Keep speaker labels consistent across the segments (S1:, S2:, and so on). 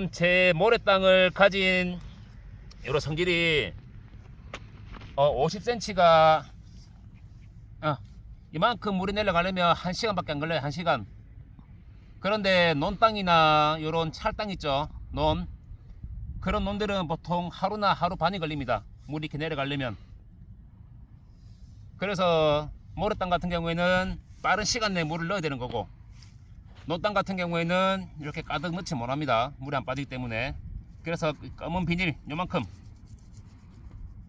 S1: 지금 제 모래 땅을 가진 여러 성질이 어, 50cm가 어, 이만큼 물이 내려가려면 1시간밖에 안 걸려요 1시간. 그런데 논땅이나 요런 찰땅 있죠 논. 그런 논들은 보통 하루나 하루 반이 걸립니다 물이 이렇게 내려가려면. 그래서 모래땅 같은 경우에는 빠른 시간 내에 물을 넣어야 되는 거고 논땅 같은 경우에는 이렇게 가득 넣지 못합니다. 물이 안 빠지기 때문에. 그래서 그 검은 비닐 요만큼.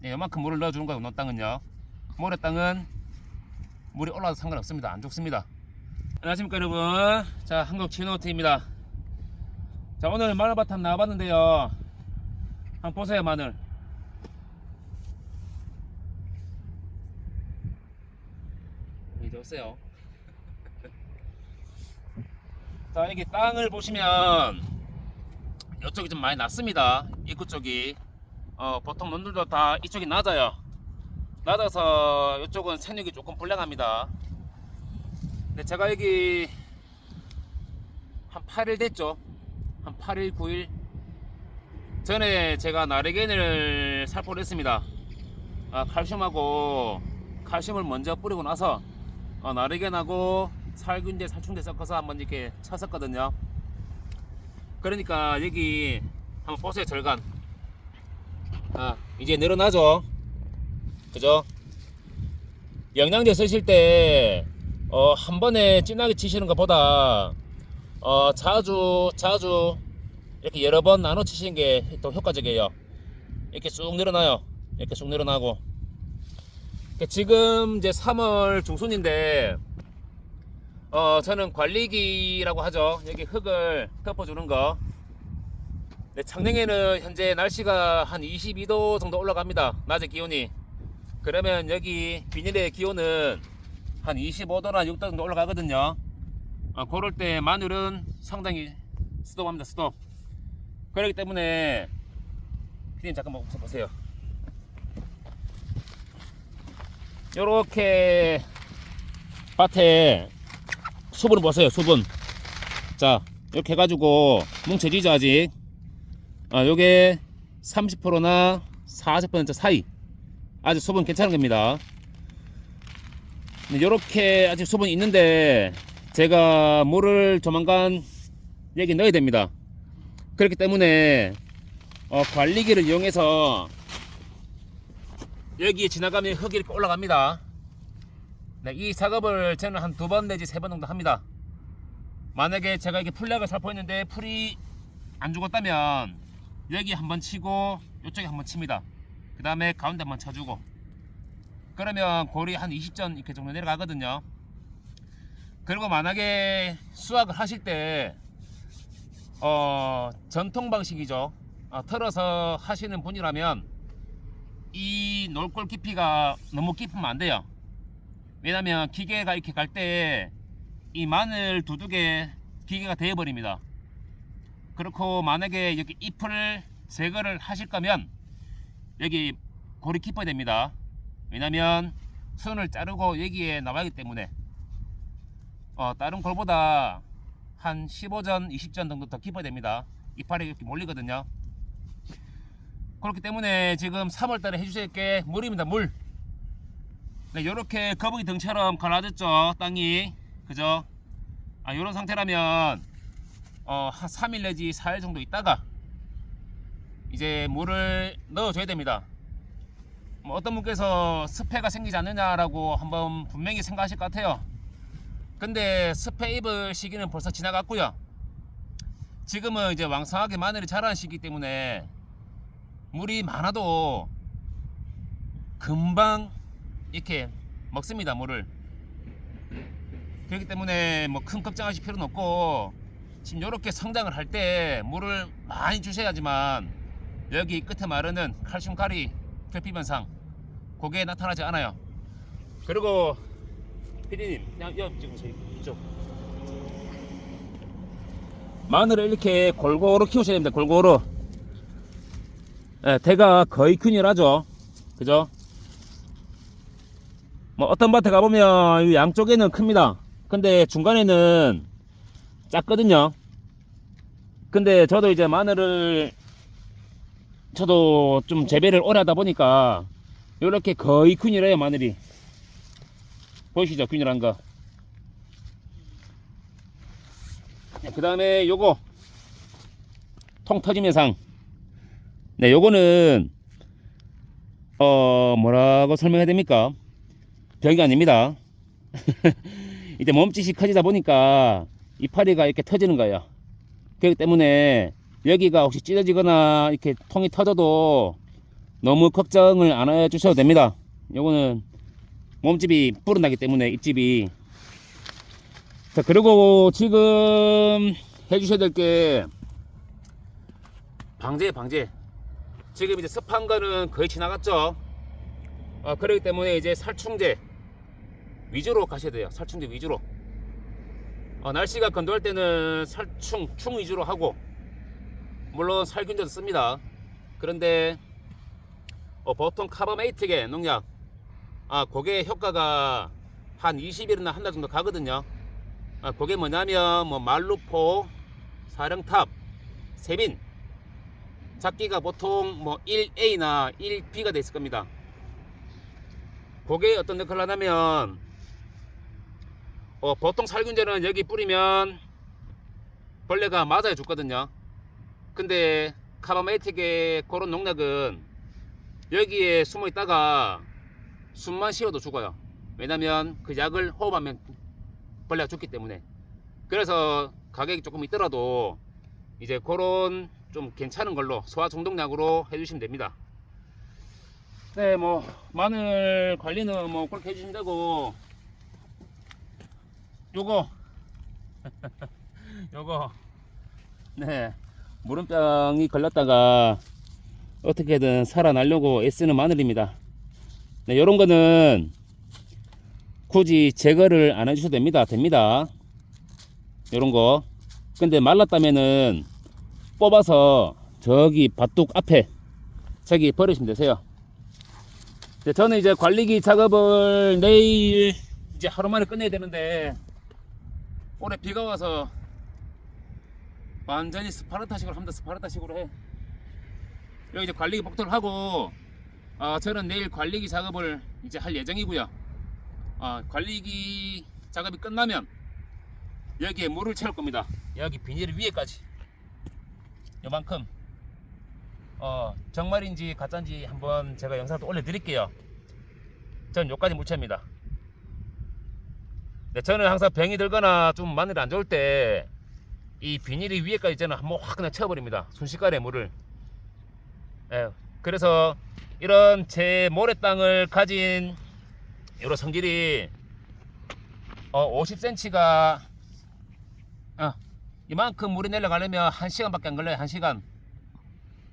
S1: 네, 요만큼 물을 넣어주는 거고 논땅은요. 모래땅은 물이 올라도 상관없습니다. 안 죽습니다. 안녕하십니까 여러분. 자 한국 치노트입니다. 자 오늘 한번 나와봤는데요. 한번 보세요 마늘. 이제 오세요 자 여기 땅을 보시면 이쪽이 좀 많이 낮습니다. 입구 쪽이. 어, 보통 논들도 다 이쪽이 낮아요. 낮아서 이쪽은 생육이 조금 불량합니다. 근데 제가 여기 한 8일 됐죠? 한 8일 9일 전에 제가 나르겐을 살포를 했습니다. 아, 칼슘하고 칼슘을 먼저 뿌리고 나서 어, 나르겐하고 살균제 살충제 섞어서 한번 이렇게 쳤었거든요. 그러니까 여기 한번 보세요 절간. 아 이제 늘어나죠? 그죠? 영양제 쓰실 때 어, 한 번에 진하게 치시는 것보다 어, 자주 자주 이렇게 여러 번 나눠 치시는 게 더 효과적이에요. 이렇게 쑥 늘어나요. 이렇게 쑥 늘어나고. 그러니까 지금 이제 3월 중순인데 어 저는 관리기라고 하죠. 여기 흙을 덮어주는 거. 네, 창녕에는 현재 날씨가 한 22도 정도 올라갑니다. 낮에 기온이. 그러면 여기 비닐의 기온은 한 25도나 6도 정도 올라가거든요. 어, 그럴 때 마늘은 상당히 스톱합니다 스톱 그렇기 때문에 피디님 잠깐만 보세요. 요렇게 밭에 수분을 보세요 수분. 자 이렇게 해가지고 뭉쳐지죠 아직. 아 요게 30%나 40% 사이. 아주 수분 괜찮은 겁니다. 이렇게 아직 수분이 있는데 제가 물을 조만간 여기 넣어야 됩니다. 그렇기 때문에 어, 관리기를 이용해서 여기 지나가면 흙이 이렇게 올라갑니다 네, 이 작업을 저는 한 두 번 내지 세 번 정도 합니다. 만약에 제가 이렇게 풀약을 살포했는데 풀이 안 죽었다면 여기 한번 치고 이쪽에 한번 칩니다. 그 다음에 가운데 한번 쳐주고. 그러면 골이 한 20전 이렇게 정도 내려가거든요. 그리고 만약에 수확을 하실 때 어, 전통 방식이죠. 어, 털어서 하시는 분이라면 이 놀골 깊이가 너무 깊으면 안 돼요 왜냐면 기계가 이렇게 갈 때 이 마늘 두둑에 기계가 되어 버립니다. 그렇고 만약에 여기 잎을 제거를 하실 거면 여기 골이 깊어야 됩니다. 왜냐면 선을 자르고 여기에 나와기 때문에. 어, 다른 골보다 한 15전 20전 정도 더 깊어야 됩니다. 이파리 이렇게 몰리거든요. 그렇기 때문에 지금 3월달에 해주실 게 물입니다 물 네, 요렇게 거북이 등처럼 갈라졌죠 땅이. 그죠? 아 요런 상태라면 어, 한 3일 내지 4일 정도 있다가 이제 물을 넣어줘야 됩니다. 뭐 어떤 분께서 습해가 생기지 않느냐라고 한번 분명히 생각하실 것 같아요. 근데 습해 입을 시기는 벌써 지나갔고요. 지금은 이제 왕성하게 마늘이 자라는 시기 때문에 물이 많아도 금방 이렇게 먹습니다 물을. 그렇기 때문에 뭐 큰 걱정하실 필요는 없고 지금 이렇게 성장을 할 때 물을 많이 주셔야지만 여기 끝에 마르는 칼슘 가리 결핍 현상 그게 나타나지 않아요. 그리고 피디님 옆 지금 저희 이쪽. 마늘을 이렇게 골고루 키우셔야 됩니다 골고루. 예, 대가 거의 균일하죠. 그죠 뭐 어떤 밭에 가보면 이 양쪽에는 큽니다 근데 중간에는 작거든요 근데 저도 이제 마늘을 저도 좀 재배를 오래 하다 보니까 이렇게 거의 균일해요 마늘이 보이시죠 균일한 거. 그 다음에 요거 통 터짐의 상. 네, 요거는 어 뭐라고 설명해야 됩니까? 별게 아닙니다. 이제 몸짓이 커지다 보니까 이파리가 이렇게 터지는 거예요. 그렇기 때문에 여기가 혹시 찢어지거나 이렇게 통이 터져도 너무 걱정을 안 해주셔도 됩니다. 요거는 몸집이 불어나기 때문에 입집이 자 그리고 지금 해주셔야 될 게 방제 방제 지금 이제 습한 거는 거의 지나갔죠 어, 그렇기 때문에 이제 살충제 위주로 가셔야 돼요. 살충제 위주로. 어, 날씨가 건조할 때는 살충 충 위주로 하고 물론 살균제도 씁니다. 그런데 어, 보통 카바메이트계 농약 아 그게 효과가 한 20일이나 한 달 정도 가거든요. 아, 그게 뭐냐면 뭐 말루포, 사령탑, 세빈 작기가 보통 뭐 1A나 1B가 돼 있을 겁니다. 그게 어떤 역할을 하냐면 어, 보통 살균제는 여기 뿌리면 벌레가 맞아야 죽거든요. 근데 카바메이틱의 그런 농약은 여기에 숨어 있다가 숨만 쉬어도 죽어요. 왜냐면 그 약을 호흡하면 벌레가 죽기 때문에 그래서 가격이 조금 있더라도 이제 그런 좀 괜찮은 걸로 소화 정독약으로 해주시면 됩니다. 네, 뭐 마늘 관리는 뭐 그렇게 해주시면 되고 요거 요거 네 무름병이 걸렸다가 어떻게든 살아나려고 애쓰는 마늘입니다. 네, 요런 거는 굳이 제거를 안 해주셔도 됩니다. 됩니다. 요런 거. 근데 말랐다면은 뽑아서 저기 밭둑 앞에 저기 버리시면 되세요. 네, 저는 이제 관리기 작업을 내일 이제 하루 만에 끝내야 되는데 올해 비가 와서 완전히 스파르타식으로 합니다. 스파르타식으로 해. 여기 이제 관리기 복도를 하고 아, 저는 내일 관리기 작업을 이제 할 예정이고요. 아, 관리기 작업이 끝나면 여기에 물을 채울 겁니다. 여기 비닐 위에까지 요만큼 어, 정말인지 가짜인지 한번 제가 영상을 또 올려드릴게요. 전 여기까지 물 채웁니다. 네, 저는 항상 병이 들거나 좀 마늘이 안 좋을 때 이 비닐이 위에까지 저는 한번 확 그냥 채워버립니다. 순식간에 물을. 예, 그래서 이런 제 모래 땅을 가진 요런 성질이 어 50cm가 어, 이만큼 물이 내려가려면 1시간밖에 안 걸려요 1시간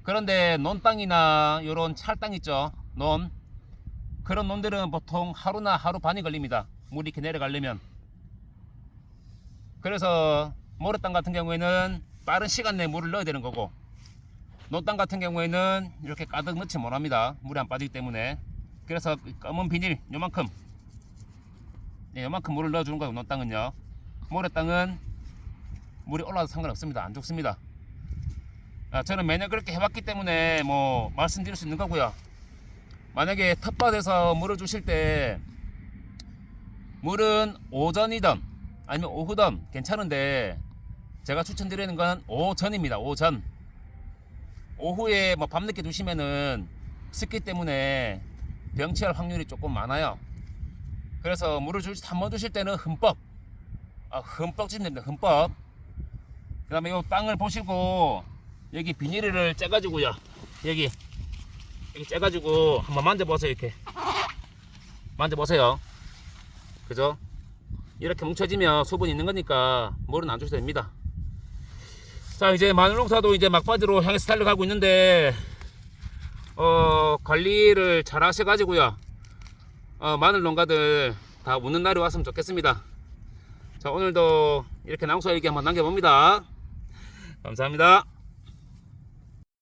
S1: 그런데 논땅이나 요런 찰땅 있죠 논 그런 논들은 보통 하루나 하루 반이 걸립니다 물이 이렇게 내려가려면. 그래서 모래땅 같은 경우에는 빠른 시간 내에 물을 넣어야 되는 거고 논땅 같은 경우에는 이렇게 가득 넣지 못합니다. 물이 안 빠지기 때문에. 그래서 검은 비닐 요만큼. 네, 요만큼 물을 넣어주는 거예요 논땅은요. 모래땅은 물이 올라도 상관없습니다. 안 죽습니다. 아, 저는 매년 그렇게 해왔기 때문에 뭐 말씀드릴 수 있는 거고요. 만약에 텃밭에서 물을 주실 때 물은 오전이든 아니면 오후든 괜찮은데 제가 추천드리는 건 오전입니다 오전 오후에 뭐 밤늦게 두시면은 습기 때문에 병치할 확률이 조금 많아요. 그래서 물을 줄, 한번 주실 때는 흠뻑, 아, 흠뻑 주시면 됩니다. 흠뻑. 그 다음에 이 땅을 보시고, 여기 비닐을 째가지고요. 여기, 여기 째가지고 한번 만져보세요. 이렇게. 만져보세요. 그죠? 이렇게 뭉쳐지면 수분이 있는 거니까 물은 안 주셔도 됩니다. 자, 이제 마늘 농사도 이제 막바지로 향해서 달려가고 있는데, 어, 관리를 잘 하셔가지고요. 어, 마늘 농가들 다 웃는 날이 왔으면 좋겠습니다. 자, 오늘도 이렇게 낭소 얘기 한번 남겨봅니다. 감사합니다.